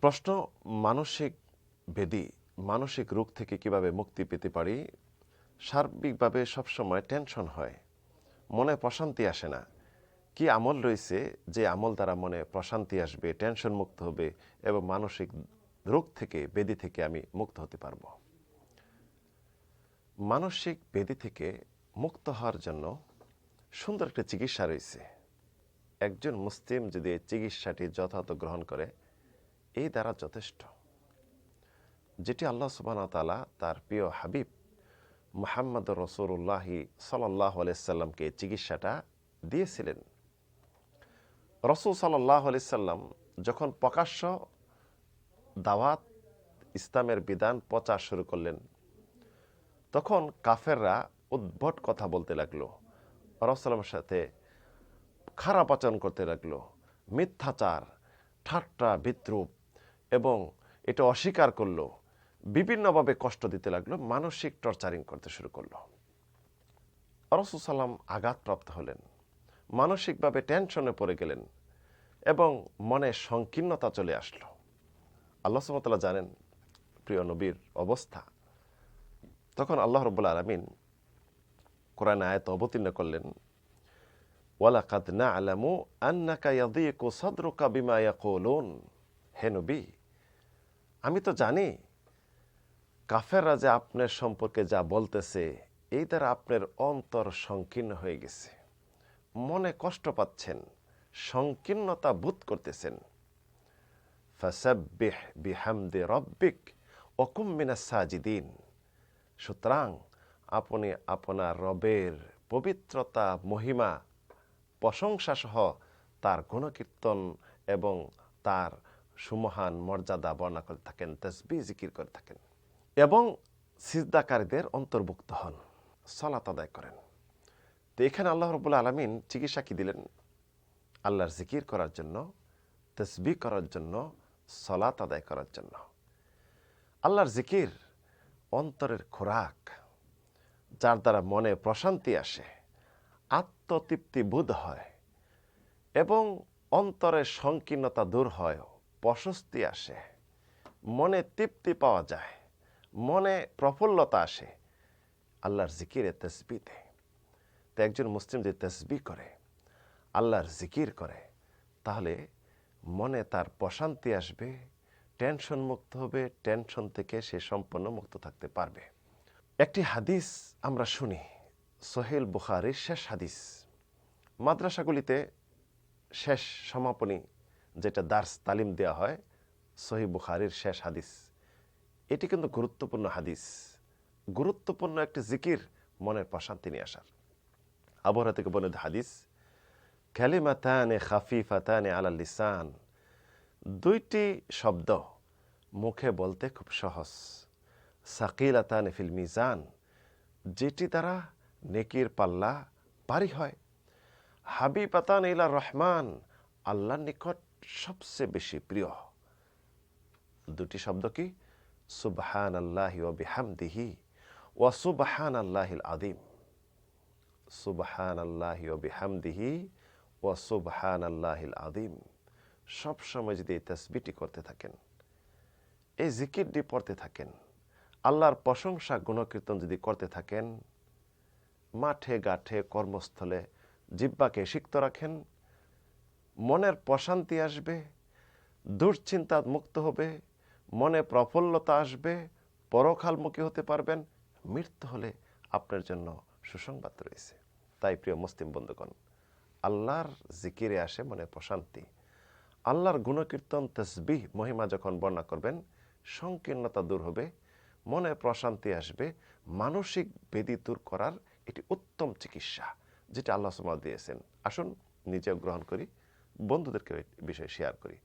প্রশ্ন, মানসিক বেদি মানসিক রোগ থেকে কীভাবে মুক্তি পেতে পারি? সার্বিকভাবে সবসময় টেনশন হয়। মনে প্রশান্তি আসে না। কি আমল রয়েছে যে আমল দ্বারা মনে প্রশান্তি আসবে, টেনশন মুক্ত হবে এবং মানসিক রোগ থেকে, বেদি থেকে আমি মুক্ত হতে পারব? মানসিক বেদি থেকে মুক্ত হওয়ার জন্য সুন্দর একটা চিকিৎসা রয়েছে। একজন মুসলিম যদি চিকিৎসাটি যথাযথ গ্রহণ করে এই দ্বারা যথেষ্ট। যেটি আল্লাহ সুবাহ তালা তার প্রিয় হাবিব মোহাম্মদ রসুল্লাহি সাল্লাহ আলাইসাল্লামকে চিকিৎসাটা দিয়েছিলেন। রসুল সাল্লাহ আলাইসাল্লাম যখন প্রকাশ্য দাওয়াত ইসলামের বিধান প্রচার শুরু করলেন, তখন কাফেররা উদ্ভট কথা বলতে লাগল রসলামের সাথে খারাপ আচরণ করতে লাগল, মিথ্যাচার, ঠাট্টা, বিদ্রুপ এবং এটা অস্বীকার করল, বিভিন্নভাবে কষ্ট দিতে লাগল, মানসিক টর্চারিং করতে শুরু করল। রসুল সাল্লাম আঘাতপ্রাপ্ত হলেন, মানসিকভাবে টেনশনে পড়ে গেলেন এবং মনে সংকীর্ণতা চলে আসলো। আল্লাহ সুমতলা জানেন, প্রিয় নবীর অবস্থা। তখন আল্লাহ রব্বুল আলমিন কোরআন আয়ত অবতীর্ণ করলেন, ওয়ালাকাদ না আলামু আন্নাকা ইয়াদিকু সাদরুকা বিমা ইয়াকুলুন হে নবী আমি তো জানি। কাফেররা যে আপনার সম্পর্কে যা বলতেছে, এই দ্বারা আপনার অন্তর সংকীর্ণ হয়ে গেছে। মনে কষ্ট পাচ্ছেন, সংকীর্ণতা বোধ করতেছেন। বিহামদি রব্বিক ওকুম মিনাস সাজিদিন। সুতরাং আপনি আপনার রবের পবিত্রতা, মহিমা প্রশংসা সহ তার গুণকীর্তন এবং তার সুমহান মর্যাদা বর্ণনা করে থাকেন তসবি জিকির করে থাকেন এবং সিজদাকারীদের অন্তর্ভুক্ত হন, সলাত আদায় করেন। তো এখানে আল্লাহ রবুল্লা আলমিন চিকিৎসা কি দিলেন? আল্লাহর জিকির করার জন্য তসবি করার জন্য, সলাত আদায় করার জন্য। আল্লাহর জিকির অন্তরের খোরাক, যার দ্বারা মনে প্রশান্তি আসে, আত্মতৃপ্তি বোধ হয় এবং অন্তরের সংকীর্ণতা দূর হয়। প্রশস্তি আসে, মনে তৃপ্তি পাওয়া যায়, মনে প্রফুল্লতা আসে। আল্লাহর জিকিরে তসবিতে তো একজন মুসলিম যে তসবি করে, আল্লাহর জিকির করে, তাহলে মনে তার প্রশান্তি আসবে, টেনশন মুক্ত হবে, টেনশন থেকে সে সম্পূর্ণ মুক্ত থাকতে পারবে। একটি হাদিস আমরা শুনি, সোহেল বুখারির শেষ হাদিস। মাদ্রাসাগুলিতে শেষ সমাপনী যেটা দার্স তালিম দেওয়া হয়, সহি বুখারির শেষ হাদিস। এটি কিন্তু গুরুত্বপূর্ণ হাদিস। গুরুত্বপূর্ণ একটি জিকির মনের প্রশান্তি নিয়ে আসার। আবহাওয়া থেকে বনে হাদিস ক্যালিমাতানে খাফিফাতানে আলাল লিসান। দুইটি শব্দ মুখে বলতে খুব সহজ। সাকিলাতানে ফিল মিজান। যেটি দ্বারা নেকির পাল্লা পারি হয়। হাবিবাতান ইলা রহমান। আল্লাহর নিকট সবচেয়ে বেশি প্রিয় দুটি শব্দ কি? সুবহান আল্লাহি বিহামদিহি ও সুবহান আল্লাহিল আদিম সুবহান আল্লাহি বিহামদিহি ও সুবহান আল্লাহিল আদিম সবসময় যদি এই তসবিটি করতে থাকেন, এই জিকিরটি পড়তে থাকেন, আল্লাহর প্রশংসা গুণকীর্তন যদি করতে থাকেন, মাঠে গাঠে কর্মস্থলে জিব্বাকে সিক্ত রাখেন মনের প্রশান্তি আসবে, দুশ্চিন্তা মুক্ত হবে, মনে প্রফুল্লতা আসবে, পরকালমুখী হতে পারবেন, মৃত্যু হলে আপনার জন্য সুসংবাদ রয়েছে। তাই প্রিয় মুসলিম বন্ধুগণ, আল্লাহর জিকিরে আসে মনে প্রশান্তি। আল্লাহর গুণকীর্তন, তসবিহ, মহিমা যখন বর্ণনা করবেন, সংকীর্ণতা দূর হবে, মনে প্রশান্তি আসবে, মানসিক বেদি দূর করার এটি উত্তম চিকিৎসা, যেটা আল্লাহ সুমাল দিয়েছেন। আসুন, নিজেও গ্রহণ করি। বন্ধুদেরকে বিষয়ে শেয়ার করি।